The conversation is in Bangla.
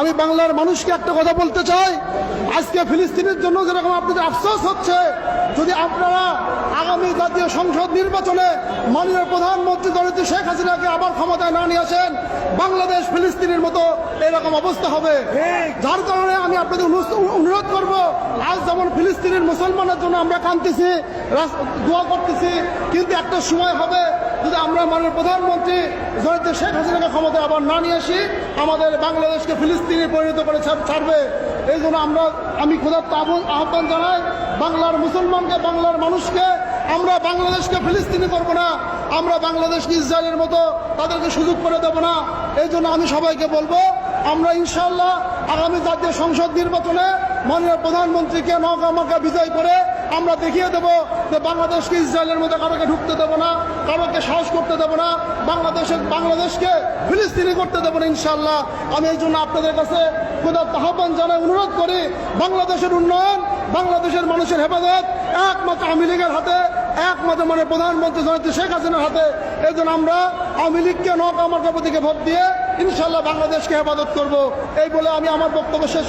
আমি বাংলার মানুষকে একটা কথা বলতে চাই। আজকে ফিলিস্তিনের জন্য যেরকম আপনাদের আফসোস হচ্ছে, যদি আপনারা আগামী জাতীয় সংসদ নির্বাচনে মাননীয় প্রধানমন্ত্রী দরিদ্র শেখ হাসিনাকে আবার ক্ষমতায় না নিয়ে আসেন, বাংলাদেশ ফিলিস্তিনের মতো এরকম অবস্থা হবে। যার কারণে আমি আপনাদের অনুরোধ করব, আজ যেমন ফিলিস্তিনের মুসলমানের জন্য আমরা কাঁদতেছি দোয়া করতেছি, কিন্তু একটা সময় হবে যদি আমরা মাননীয় প্রধানমন্ত্রী দরিদ্র শেখ হাসিনাকে ক্ষমতায় আবার না নিয়ে আসি, আমাদের বাংলাদেশকে ফিলিস্তিনে পরিণত করে ছাড়- ছাড়বে। এই জন্য আমরা আমি খোদার আহ্বান জানাই, বাংলার মুসলমানকে, বাংলার মানুষকে, আমরা বাংলাদেশকে ফিলিস্তিনি করব না। আমরা বাংলাদেশকে ইসরায়েলের মতো তাদেরকে সুযোগ করে দেব না? এই জন্য আমি সবাইকে বলব, আমরা ইনশাল্লাহ আগামী জাতীয় সংসদ নির্বাচনে মাননীয় প্রধানমন্ত্রীকে নৌকামাকে বিজয় করে আমরা দেখিয়ে দেব যে বাংলাদেশকে ইসরায়েলের মধ্যে কারোকে ঢুকতে দেবো না কারোকে সাহস করতে দেবো না বাংলাদেশের বাংলাদেশকে ফিলিস্তিনি করতে দেবো না ইনশাল্লাহ আমি এই জন্য আপনাদের কাছে খোদার আহ্বান জানাই, অনুরোধ করি, বাংলাদেশের উন্নয়ন, বাংলাদেশের মানুষের হেফাজত, একমাত্র আওয়ামী লীগের হাতে, একমাত্র মানে প্রধানমন্ত্রী জনতা শেখ হাসিনার হাতে। এই জন্য আমরা আওয়ামী লীগকে নৌকা আমার প্রতীকে ভোট দিয়ে ইনশাল্লাহ বাংলাদেশকে হেফাজত করব। এই বলে আমি আমার বক্তব্য শেষ